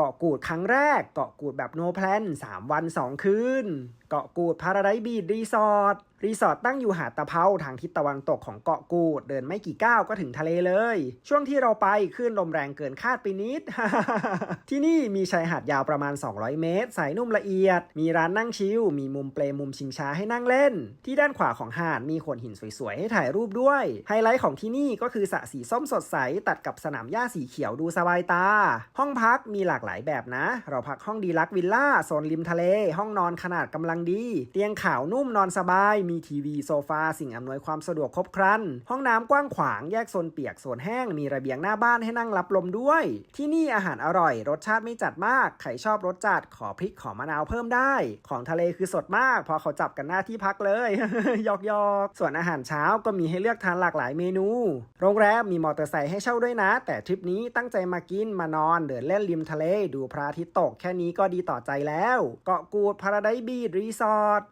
เกาะกูดครั้งแรก เกาะกูดแบบโนแพลน3วัน 2 คืน เกาะกูดพาราไดบีดรีสอร์ท รีสอร์ทตั้งอยู่หาดตะเภาทางทิศตะวันตกของเกาะกูด เดินไม่กี่ก้าวก็ถึงทะเลเลย ช่วงที่เราไปคลื่นลมแรงเกินคาดไปนิด ที่นี่มีชายหาดยาวประมาณ 200 เมตร สายนุ่มละเอียด มีร้านนั่งชิล มีมุมเปลมุมชิงช้าให้นั่งเล่น ที่ด้านขวาของหาดมีโขดหินสวยๆ ให้ถ่ายรูปด้วย ไฮไลท์ของที่นี่ก็คือสระสีส้มสดใส ตัดกับสนามหญ้าสีเขียวดูสบายตา ห้องพักมีหลากหลายแบบนะ เราพักห้องดีลักวิลล่าโซนริมทะเล ห้องนอนขนาดกำลังดี เตียงขาวนุ่มนอนสบายมีทีวีโซฟาสิ่งอำนวยความสะดวกครบครัน ห้องน้ำกว้างขวางแยกโซนเปียกโซนแห้งมีระเบียงหน้าบ้านให้นั่งรับลมด้วย ที่นี่อาหารอร่อย รสชาติไม่จัดมาก ใครชอบรสจัดขอพริกขอมะนาวเพิ่มได้ ของทะเลคือสดมาก พอเขาจับกันหน้าที่พักเลยยอกยอกๆส่วนอาหารเช้าก็มีให้เลือกทานหลากหลายเมนู โรงแรมมีมอเตอร์ไซค์ให้เช่าด้วยนะ แต่ทริปนี้ตั้งใจมากินมานอนเดินเล่นริมทะเล ดูพระอาทิตย์ตกแค่นี้ก็ดีต่อใจแล้ว เกาะกูดพาราไดบีดรีสอร์ท